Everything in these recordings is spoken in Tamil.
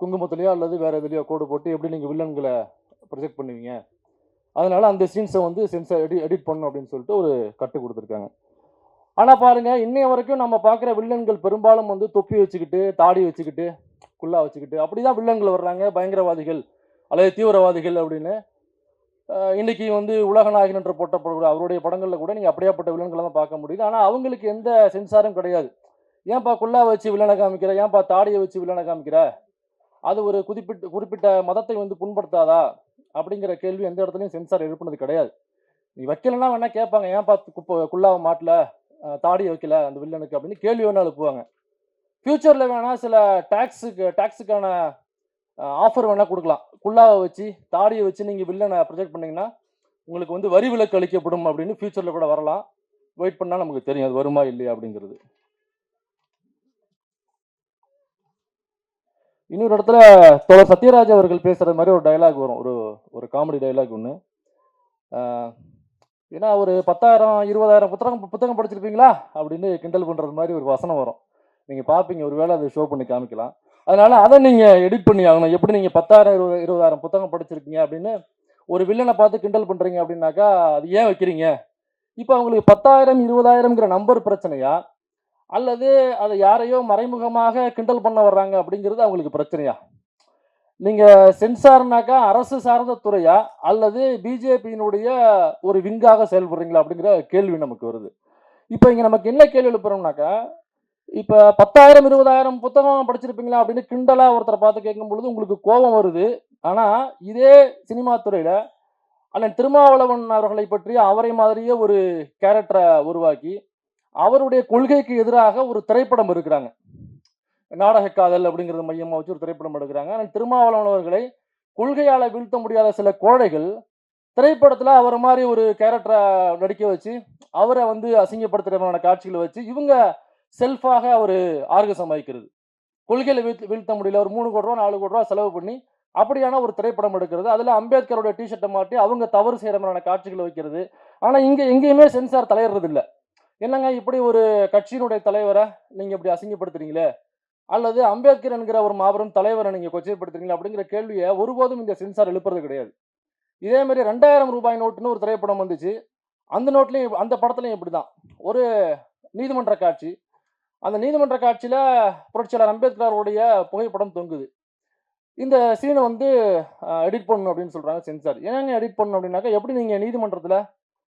குங்குமத்துலேயோ அல்லது வேறு எதுலையோ கோடு போட்டு எப்படி நீங்கள் வில்லன்களை ப்ரொஜெக்ட் பண்ணுவீங்க? அதனால் அந்த சீன்ஸை வந்து சென்சார் எடி எடிட் பண்ணணும் அப்படின்னு சொல்லிட்டு ஒரு கட்டு கொடுத்துருக்காங்க. ஆனால் பாருங்கள் இன்னைய வரைக்கும் நம்ம பார்க்குற வில்லன்கள் பெரும்பாலும் வந்து தொப்பி வச்சுக்கிட்டு தாடி வச்சுக்கிட்டு குல்லா வச்சுக்கிட்டு அப்படி தான் வில்லன்கள் வர்றாங்க பயங்கரவாதிகள் அல்லது தீவிரவாதிகள் அப்படின்னு. இன்றைக்கி வந்து உலகநாயகன் என்று போட்டப்படக்கூடிய அவருடைய படங்களில் கூட நீங்கள் அப்படியாப்பட்ட வில்லன்களை தான் பார்க்க முடியுது. ஆனால் அவங்களுக்கு எந்த சென்சாரும் கிடையாது. ஏன்பா குல்லா வச்சு வில்லனை காமிக்கிற? ஏன்பா தாடியை வச்சு வில்லனை காமிக்கிற? அது ஒரு குறிப்பிட்ட குறிப்பிட்ட மதத்தை வந்து புண்படுத்தாதா? அப்படிங்கிற கேள்வி எந்த இடத்துலையும் சென்சார் எழுப்புனது கிடையாது. நீ வைக்கலன்னா வேணா கேட்பாங்க ஏன்பா குப்பை குல்லாவை மாட்டல? தாடியை வைக்கல அந்த வில்லனுக்கு? அப்படின்னு கேள்வி வேணா எழுப்புவாங்க. ஃப்யூச்சரில் வேணா சில டேக்ஸுக்கு டேக்ஸுக்கான ஆஃபர் வேணா கொடுக்கலாம். குள்ளாவை வச்சு தாடியை வச்சு நீங்கள் வில்லனை ப்ரொஜெக்ட் பண்ணிங்கன்னா உங்களுக்கு வந்து வரி விலக்கு அளிக்கப்படும் அப்படின்னு ஃப்யூச்சரில் கூட வரலாம். வெயிட் பண்ணால் நமக்கு தெரியும் அது வருமா இல்லையா அப்படிங்கிறது. இன்னொரு இடத்துல தோழர் சத்யராஜ் அவர்கள் பேசுகிற மாதிரி ஒரு டயலாக் வரும். ஒரு ஒரு காமெடி டயலாக் ஒன்று ஏன்னா ஒரு பத்தாயிரம் இருபதாயிரம் புத்தகம் புத்தகம் படிச்சிருப்பீங்களா? அப்படின்னு கிண்டல் பண்ணுறது மாதிரி ஒரு வசனம் வரும். நீங்கள் பார்ப்பீங்க ஒரு வேளை அதை ஷோ பண்ணி காமிக்கலாம். அதனால் அதை நீங்கள் எடிட் பண்ணி ஆகணும். எப்படி நீங்கள் பத்தாயிரம் இருபது இருபதாயிரம் புத்தகம் படிச்சிருக்கீங்க அப்படின்னு ஒரு வில்லனை பார்த்து கிண்டல் பண்ணுறீங்க அப்படின்னாக்கா அது ஏன் வைக்கிறீங்க? இப்போ அவங்களுக்கு பத்தாயிரம் இருபதாயிரம்ங்கிற நம்பர் பிரச்சனையா? அல்லது அதை யாரையோ மறைமுகமாக கிண்டல் பண்ண வர்றாங்க அப்படிங்கிறது அவங்களுக்கு பிரச்சனையா? நீங்கள் சென்சார்னாக்கா அரசு சார்ந்த துறையா? அல்லது பிஜேபியினுடைய ஒரு விங்காக செயல்படுறீங்களா அப்படிங்கிற கேள்வி நமக்கு வருது. இப்போ இங்கே நமக்கு என்ன கேள்வி எழுப்புறோம்னாக்கா இப்போ பத்தாயிரம் இருபதாயிரம் புத்தகம் படிச்சிருப்பீங்களா அப்படின்னு கிண்டலாக ஒருத்தரை பார்த்து கேட்கும் பொழுது உங்களுக்கு கோபம் வருது. ஆனால் இதே சினிமா துறையில் அண்ணன் திருமாவளவன் அவர்களை பற்றி அவரை மாதிரியே ஒரு கேரக்டரை உருவாக்கி அவருடைய கொள்கைக்கு எதிராக ஒரு திரைப்படம் இருக்கிறாங்க நாடக காதல் அப்படிங்கிறது மையமாக வச்சு ஒரு திரைப்படம் எடுக்கிறாங்க. ஆனால் திருமாவளவன் அவர்களை கொள்கையால் வீழ்த்த முடியாத சில கோழைகள் திரைப்படத்தில் அவர் மாதிரி ஒரு கேரக்டரை நடிக்க வச்சு அவரை வந்து அசிங்கப்படுத்துறமான காட்சிகளை வச்சு இவங்க செல்ஃபாக அவர் ஆர்கசம் வைக்கிறது கொள்கையில் வீழ்த்த வீழ்த்த முடியல. ஒரு மூணு கோடி ரூபா நாலு கோடி ரூபா செலவு பண்ணி அப்படியான ஒரு திரைப்படம் எடுக்கிறது. அதில் அம்பேத்கரோட டிஷர்ட்டை மாட்டி அவங்க தவறு செய்கிற மாதிரியான காட்சிகளை வைக்கிறது. ஆனால் இங்கே எங்கேயுமே சென்சார் தலையிடுறது இல்லை என்னங்க இப்படி ஒரு கட்சியினுடைய தலைவரை நீங்க இப்படி அசிங்கப்படுத்துறீங்களே? அல்லது அம்பேத்கர் என்கிற ஒரு மாபெரும் தலைவரை நீங்க கொச்சைப்படுத்துறீங்களா அப்படிங்கிற கேள்வியை ஒருபோதும் இந்த சென்சார் எழுப்புறது கிடையாது. இதே மாதிரி ரெண்டாயிரம் ரூபாய் நோட்டுன்னு ஒரு திரைப்படம் வந்துச்சு. அந்த நோட்லையும் அந்த படத்துலயும் இப்படிதான். ஒரு நீதிமன்ற காட்சி. அந்த நீதிமன்ற காட்சியில புரட்சியாளர் அம்பேத்கருடைய புகைப்படம் தொங்குது. இந்த சீனை வந்து எடிட் பண்ணணும் அப்படின்னு சொல்றாங்க சென்சார் ஏங்க எடிட் பண்ணணும் அப்படின்னாக்கா எப்படி நீங்க நீதிமன்றத்துல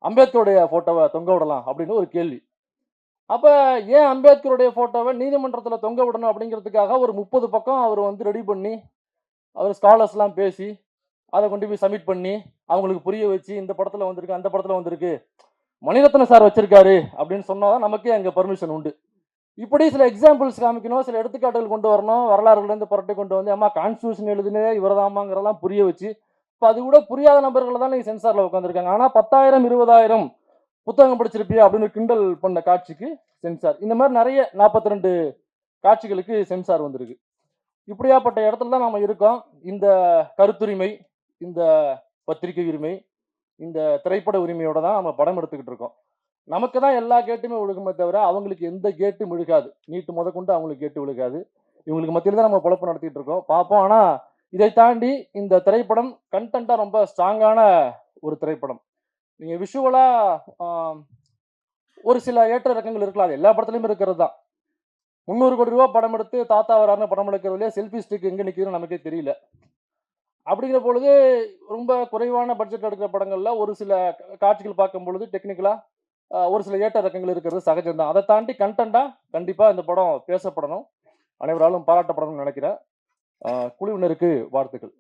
அம்பேத்கருடைய ஃபோட்டோவை தொங்க விடலாம் அப்படின்னு ஒரு கேள்வி. அப்போ ஏன் அம்பேத்கருடைய ஃபோட்டோவை நீதிமன்றத்தில் தொங்க விடணும் அப்படிங்கிறதுக்காக ஒரு முப்பது பக்கம் அவர் வந்து ரெடி பண்ணி அவர் ஸ்காலர்ஸ்லாம் பேசி அதை கொண்டு போய் சப்மிட் பண்ணி அவங்களுக்கு புரிய வச்சு இந்த படத்தில் வந்திருக்கு அந்த படத்தில் வந்திருக்கு மணிரத்ன சார் வச்சிருக்காரு அப்படின்னு சொன்னாதான் நமக்கே அங்கே பர்மிஷன் உண்டு. இப்படி சில எக்ஸாம்பிள்ஸ் காமிக்கணும் சில எடுத்துக்காட்டுகள் கொண்டு வரணும் வரலாறுலேருந்து புரட்டி கொண்டு வந்து அம்மா கான்ஸ்டியூஷன் எழுதுனே இவரதாமாங்கிறதெல்லாம் புரிய வச்சு இப்போ அது கூட புரியாத நபர்கள் தான் நீங்கள் சென்சாரில் உட்காந்துருக்காங்க ஆனால் பத்தாயிரம் இருபதாயிரம் புத்தகம் படிச்சிருப்பியா அப்படின்னு கிண்டல் பண்ண காட்சிக்கு சென்சார் இந்த மாதிரி நிறைய நாற்பத்தி ரெண்டு காட்சிகளுக்கு சென்சார் வந்திருக்கு. இப்படியாப்பட்ட இடத்துல தான் நம்ம இருக்கோம். இந்த கருத்துரிமை இந்த பத்திரிகை உரிமை இந்த திரைப்பட உரிமையோட தான் நம்ம படம் எடுத்துக்கிட்டு இருக்கோம். நமக்கு தான் எல்லா கேட்டுமே விழுகுமே தவிர அவங்களுக்கு எந்த கேட்டும் விழுகாது நீட்டு முத கொண்டு அவங்களுக்கு கேட்டு விழுகாது. இவங்களுக்கு மத்தியில் தான் நம்ம பொழப்பு நடத்திட்டு இருக்கோம். பார்ப்போம். ஆனால் இதை தாண்டி இந்த திரைப்படம் கண்டென்ட்டாக ரொம்ப ஸ்ட்ராங்கான ஒரு திரைப்படம். நீங்கள் விஷுவலாக ஒரு சில ஏற்ற இறக்கங்கள் இருக்கலாம். அது எல்லா படத்துலையுமே இருக்கிறது தான். முந்நூறு கோடி ரூபா படம் எடுத்து தாத்தா வராருன்னு படம் எடுக்கிறதுலே செல்ஃபி ஸ்டிக் எங்கே நிற்குதுன்னு நமக்கே தெரியல. அப்படிங்கிற பொழுது ரொம்ப குறைவான பட்ஜெட் எடுக்கிற படங்களில் ஒரு சில காட்சிகள் பார்க்கும் பொழுது டெக்னிக்கலாக ஒரு சில ஏற்ற இறக்கங்கள் இருக்கிறது சகஜம்தான். அதை தாண்டி கண்டென்ட்டாக கண்டிப்பாக இந்த படம் பேசப்படணும். அனைவராலும் பாராட்டப்படணும்னு நினைக்கிறேன். குழுவினருக்கு வாழ்த்துக்கள்.